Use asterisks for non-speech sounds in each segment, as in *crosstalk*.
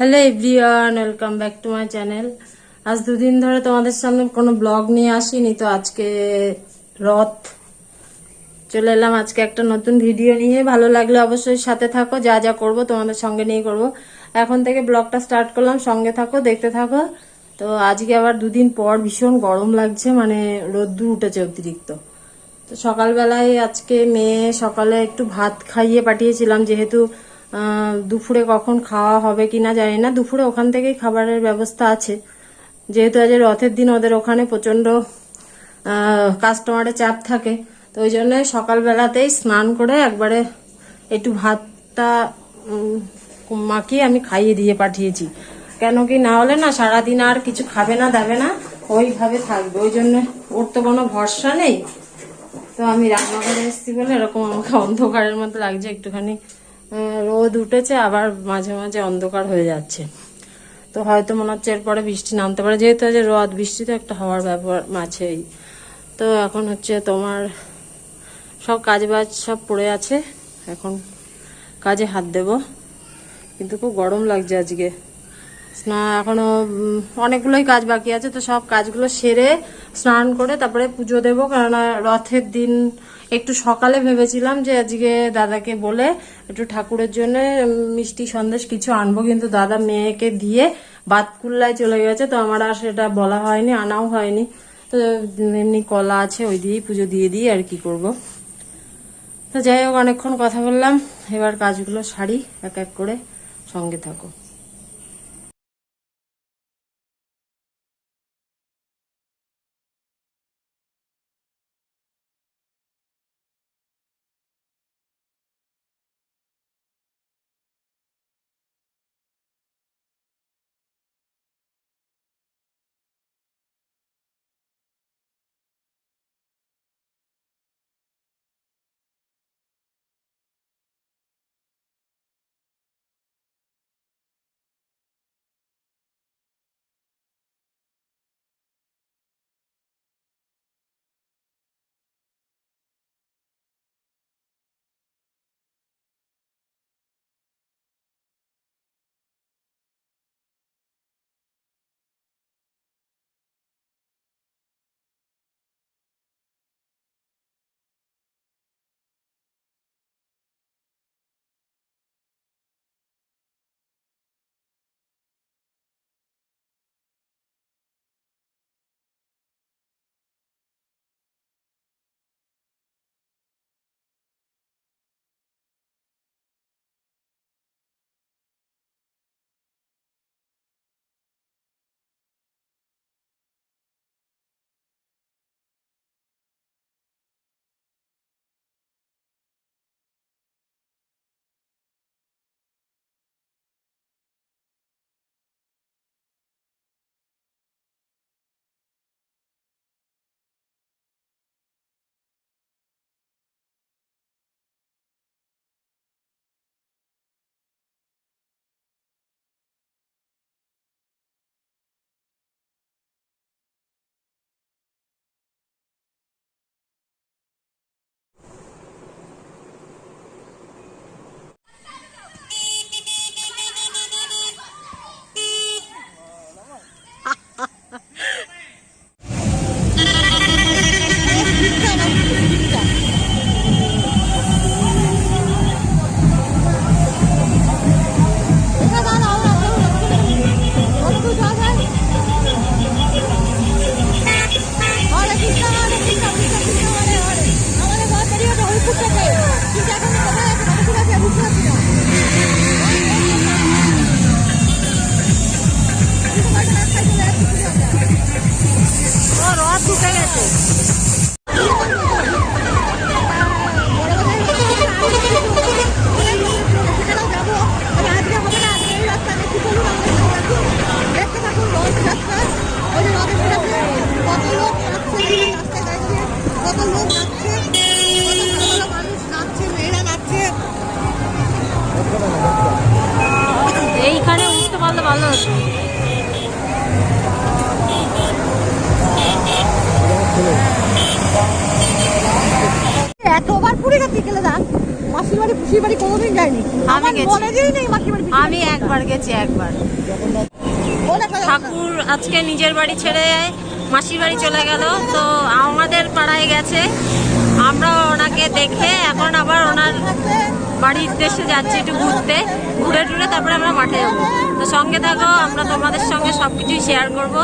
Hello everyone, welcome back to my channel. আজ দুদিন ধরে তোমাদের সামনে কোনো ব্লগ নিয়ে আসিনি, তো আজকে রথ চলে এলাম। আজকে একটা নতুন ভিডিও নিয়ে। ভালো লাগলে অবশ্যই সাথে থাকো, যা যা করব তোমাদের সঙ্গে নিয়ে করব। এখন থেকে ব্লগটা স্টার্ট করলাম, সঙ্গে থাকো, দেখতে থাকো। তো আজকে আবার দুদিন পর ভীষণ গরম লাগছে মানে রোদ্দুর উঠেছে অতিরিক্ত। তো সকালবেলায় আজকে মেয়ে সকালে একটু ভাত খাইয়ে পাঠিয়েছিলাম, যেহেতু দুপুরে কখন খাওয়া হবে কিনা জানি না। দুপুরে ওখান থেকেই খাবারের ব্যবস্থা আছে। যেহেতু আজ রথের দিন, ওদের ওখানে প্রচণ্ড কাস্টমারের চাপ থাকে। তো ওই জন্য সকালবেলাতেই স্নান করে একবারে একটু ভাতটা মাখিয়ে আমি খাইয়ে দিয়ে পাঠিয়েছি। কেন কি না হলে না সারাদিন আর কিছু খাবে না, দেবে না, ওইভাবে থাকবে। ওই জন্য ওর তো কোনো ভরসা নেই। তো আমি রান্নাঘরে এসেছি বলে এরকম আমাকে অন্ধকারের মতো লাগছে। একটুখানি রোদ উঠেছে আবার মাঝে মাঝে অন্ধকার হয়ে যাচ্ছে। তো হয়তো মনে হচ্ছে এরপরে বৃষ্টি নামতে পারে যেহেতু আজ রোদ বৃষ্টি তো একটা হওয়ার ব্যাপার আছেই। তো এখন হচ্ছে তোমার সব কাজ বাজ সব পড়ে আছে এখন কাজে হাত দেব। কিন্তু খুব গরম লাগছে আজকে। স্নান এখনও উম, অনেকগুলোই কাজ বাকি আছে তো সব কাজগুলো সেরে স্নান করে তারপরে পুজো দেবো কেননা রথের দিন একটু সকালে ভেবেছিলাম যে আজকে দাদাকে বলে একটু ঠাকুরের জন্য মিষ্টি সন্দেশ কিছু আনব, কিন্তু দাদা মেয়েকে দিয়ে বাতকুল্লায় চলে গেছে, তো আমার আর সেটা বলা হয়নি, আনাও হয়নি। তো এমনি কলা আছে, ওই দিয়েই পুজো দিয়ে দিই, আর কি করব। তো যাই হোক, অনেকক্ষণ কথা বললাম, এবার কাজগুলো সারি, এক এক করে সঙ্গে থাকো। কত লোক নাচছে কত ভালো ভালো মানুষ নাচছে মেয়েরা নাচছে এইখানে উঠতে পারলে ভালো হতো। এতবার পুরী গেছি গেলে যান মাসির বাড়ি পুষির বাড়ি কোনোদিন যায়নি। আমি যেই নেই মাসির বাড়ি আমি একবার গেছি একবার। ঠাকুর আজকে নিজের বাড়ি ছেড়ে মাসির বাড়ি চলে গেল। তো আমাদের পাড়ায় গেছে। আমরা ওনাকে দেখে এখন আবার ওনার বাড়ির উদ্দেশ্যে যাচ্ছি একটু ঘুরতে। ঘুরে টুরে তারপরে আমরা মাঠে যাব। তো সঙ্গে থাকো, আমরা তোমাদের সঙ্গে সব কিছুই শেয়ার করব।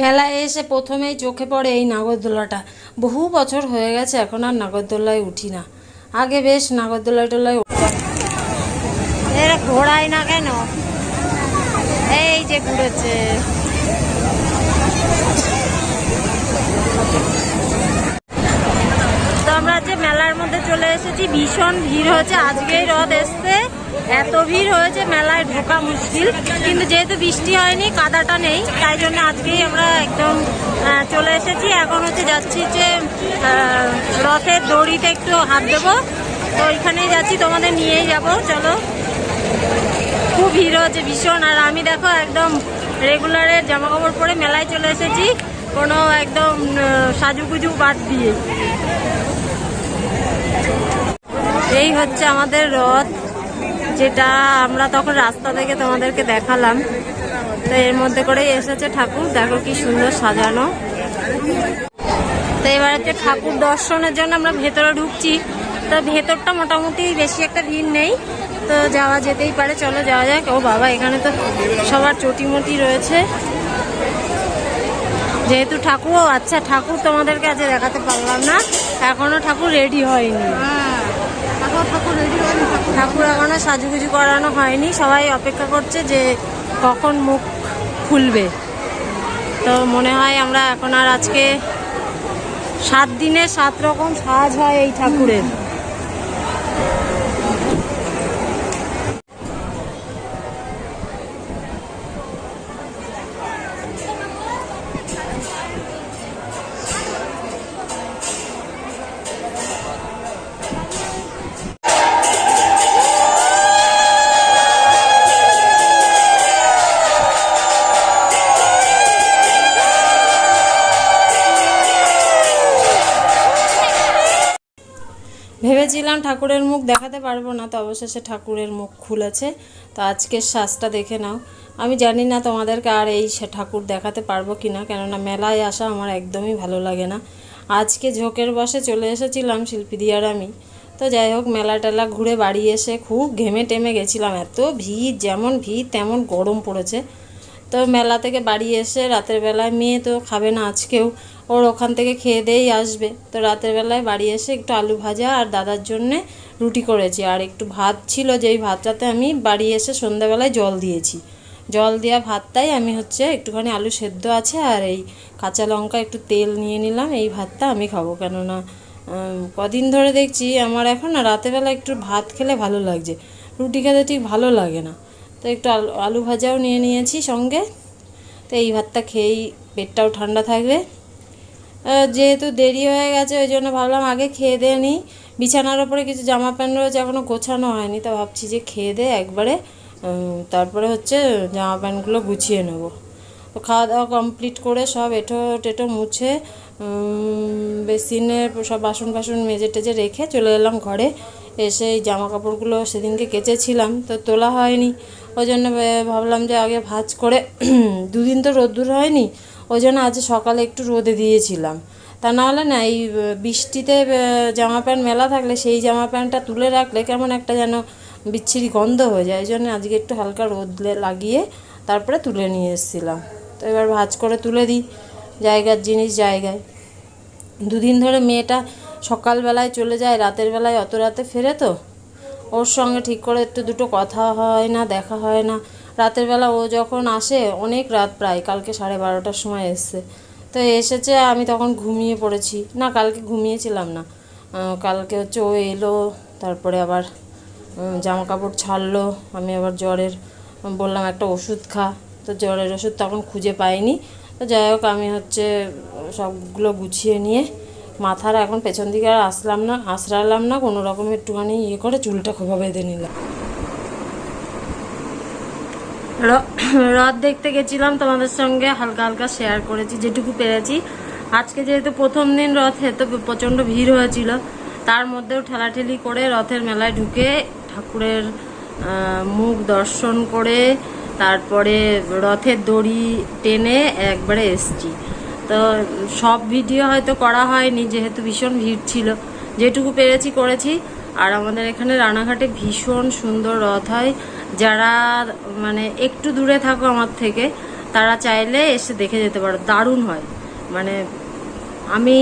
মেলায় এসে প্রথমেই চোখে পড়ে এই নাগরদোলাটা। বহু বছর হয়ে গেছে এখন আর নাগরদোলায় উঠি না। আগে বেশ নাগরদোলায় টোলায় এরা ঘোড়ায় না কেন? এই যে ঘুরেছে। তো আমরা যে মেলার মধ্যে চলে এসেছি, ভীষণ ভিড় হচ্ছে। আজকেই রথ এসছে। এত ভিড় হয়েছে, মেলায় ঢোকা মুশকিল। কিন্তু যেহেতু বৃষ্টি হয়নি, কাদাটা নেই, তাই জন্য আজকেই আমরা একদম চলে এসেছি। এখন হচ্ছে যাচ্ছি যে রথের দড়িতে একটু হাত দেবো। তো ওইখানেই যাচ্ছি, তোমাদের নিয়েই যাব, চলো। খুব ভিড় হচ্ছে, ভীষণ। আর আমি দেখো একদম রেগুলারের জামা কাপড় পরে মেলায় চলে এসেছি, কোনো একদম সাজুগুজু বাদ দিয়ে। এই হচ্ছে আমাদের রথ। যেটা আমরা তখন রাস্তা থেকে তোমাদেরকে দেখালাম। তো এর মধ্যে করেই এসেছে ঠাকুর। দেখো কি সুন্দর সাজানো। তো এবার হচ্ছে ঠাকুর দর্শনের জন্য আমরা ভেতরে ঢুকছি। তো ভেতরটা মোটামুটি বেশি একটা ভিড় নেই। তো যাওয়া যেতেই পারে, চলো যাওয়া যাক। ও বাবা, এখানে তো সবার চটিমটি রয়েছে। যেহেতু ঠাকুর আচ্ছা ঠাকুর তোমাদেরকে আজ দেখাতে পারলাম না। এখনও ঠাকুর রেডি হয়নি। হ্যাঁ। ঠাকুর এখনও সাজুগুজু করানো হয়নি। সবাই অপেক্ষা করছে যে কখন মুখ খুলবে। তো মনে হয় আমরা এখন আর আজকে সাত দিনে সাত রকম সাজ হয় এই ঠাকুরের। ভেবেছিলাম ঠাকুরের মুখ দেখাতে পারব না, তো অবশেষে ঠাকুরের মুখ খুলেছে। তো আজকের শ্বাসটা দেখে নাও। আমি জানি না তোমাদেরকে আর এই ঠাকুর দেখাতে পারব কি না কেননা মেলায় আসা আমার একদমই ভালো লাগে না। আজকে ঝোঁকের বসে চলে এসেছিলাম শিল্পীদি আর আমি। তো যাই হোক মেলা টেলা ঘুরে বাড়ি এসে খুব ঘেমে টেমে গেছিলাম। এত ভিড়, যেমন ভিড় তেমন গরম পড়েছে। তো মেলা থেকে বাড়ি এসে রাতের বেলায় মেয়ে তো খাবে না আজকেও। ওর ওখান থেকে খেয়ে দিয়েই আসবে। তো রাতের বেলায় বাড়ি এসে একটু আলু ভাজা আর দাদার জন্যে রুটি করেছি। আর একটু ভাত ছিল, যেই ভাতটাতে আমি বাড়ি এসে সন্ধ্যাবেলায় জল দিয়েছি। জল দেওয়া ভাতটাই আমি হচ্ছে একটুখানি আলু সেদ্ধ আছে আর এই কাঁচা লঙ্কা একটু তেল নিয়ে নিলাম। এই ভাতটা আমি খাব। কেননা কদিন ধরে দেখছি আমার এখন না একটু ভাত খেলে ভালো লাগছে। রুটি খেতে ঠিক ভালো লাগে না। তো একটু আলু ভাজাও নিয়ে নিয়েছি সঙ্গে। তো এই ভাতটা খেয়েই পেটটাও ঠান্ডা থাকবে। যেহেতু দেরি হয়ে গেছে, ওই জন্য ভাবলাম আগে খেয়ে দিয়ে নিই। বিছানার ওপরে কিছু জামা প্যান্ট রয়েছে এখনও গোছানো হয়নি, তো ভাবছি যে খেয়ে দিয়ে একবারে তারপরে হচ্ছে জামা প্যান্টগুলো গুছিয়ে নেব। তো খাওয়া দাওয়া কমপ্লিট করে সব এঁটো টেটো মুছে বেসিনে সব বাসন ফাসন মেজে টেজে রেখে চলে এলাম ঘরে। এসে এই জামা কাপড়গুলো সেদিনকে কেচেছিলাম, তো তোলা হয়নি। ওই জন্য ভাবলাম যে আগে ভাজ করে, *clears throat* দুদিন তো রোদ্দুর হয়নি ওই জন্য আজ সকালে একটু রোদে দিয়েছিলাম। তা নাহলে না এই বৃষ্টিতে জামা প্যান্ট মেলা থাকলে সেই জামা প্যান্টটা তুলে রাখলে কেমন একটা যেন বিচ্ছিরি গন্ধ হয়ে যায়। এই জন্য আজকে একটু হালকা রোদলে লাগিয়ে তারপরে তুলে নিয়ে এসেছিলাম। তো এবার ভাজ করে তুলে দিই, জায়গার জিনিস জায়গায়। দুদিন ধরে মেয়েটা সকালবেলায় চলে যায়, রাতের বেলায় অত রাতে ফেরে তো? ওর সঙ্গে ঠিক করে একটু দুটো কথা হয় না, দেখা হয় না। রাতের বেলা ও যখন আসে, অনেক রাত প্রায়, কালকে সাড়ে বারোটার সময় এসছে। তো এসেছে, আমি তখন ঘুমিয়ে পড়েছি। না, কালকে ঘুমিয়েছিলাম না। কালকে হচ্ছে ও এলো, তারপরে আবার জামা কাপড় ছাড়লো। আমি আবার জ্বরের বললাম, একটা ওষুধ খা। তো জ্বরের ওষুধ তখন খুঁজে পাইনি। তো যাই হোক, আমি হচ্ছে, সবগুলো গুছিয়ে নিয়ে, মাথার এখন পেছন দিকে আর আসলাম না আশ্রালাম না, কোনো রকম একটুখানি ইয়ে করে চুলটা খোপা বেঁধে নিলাম। *coughs* রথ দেখতে গেছিলাম, তোমাদের সঙ্গে হালকা হালকা শেয়ার করেছি, যেটুকু পেরেছি। আজকে যেহেতু প্রথম দিন রথে, তো প্রচণ্ড ভিড় হয়েছিল। তার মধ্যেও ঠেলাঠেলি করে রথের মেলায় ঢুকে ঠাকুরের মুখ দর্শন করে তারপরে রথের দড়ি টেনে একবারে এসছি। তো সব ভিডিও হয়তো করা হয়নি, যেহেতু ভীষণ ভিড় ছিল। যেটুকু পেরেছি করেছি। আর আমাদের এখানে রানাঘাটে ভীষণ সুন্দর রথ হয়। যারা মানে একটু দূরে থাকো আমার থেকে তারা চাইলে এসে দেখে যেতে পারো। দারুণ হয়। মানে আমি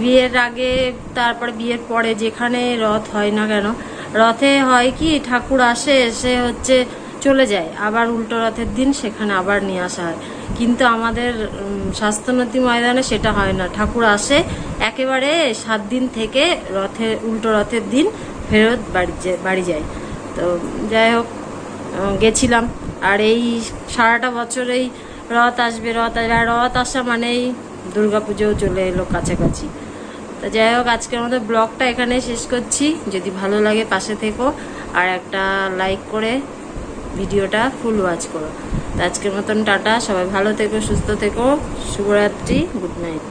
বিয়ের আগে তারপরে বিয়ের পরে যেখানে রথ হয় না কেন রথে হয় কি ঠাকুর আসে এসে হচ্ছে চলে যায়। আবার উল্টো রথের দিন সেখানে আবার নিয়ে আসা হয়। কিন্তু আমাদের উম, স্বাস্থ্যনদী ময়দানে সেটা হয় না। ঠাকুর আসে একেবারে সাত দিন থেকে রথে উল্টো রথের দিন ফেরত বাড়ি বাড়ি যায়। তো যাই হোক গেছিলাম। আর এই সারাটা বছর এই রথ আসবে রথ আসবে। আর রথ আসা মানেই দুর্গাপুজোও চলে এলো কাছাকাছি। তো যাই হোক, আজকের আমাদের ব্লগটা এখানে শেষ করছি। যদি ভালো লাগে পাশে থেকো আর একটা লাইক করে ভিডিওটা ফুল ওয়াচ করো। তো আজকের মতন টাটা, সবাই ভালো থেকো, সুস্থ থেকো। শুভরাত্রি, গুড নাইট।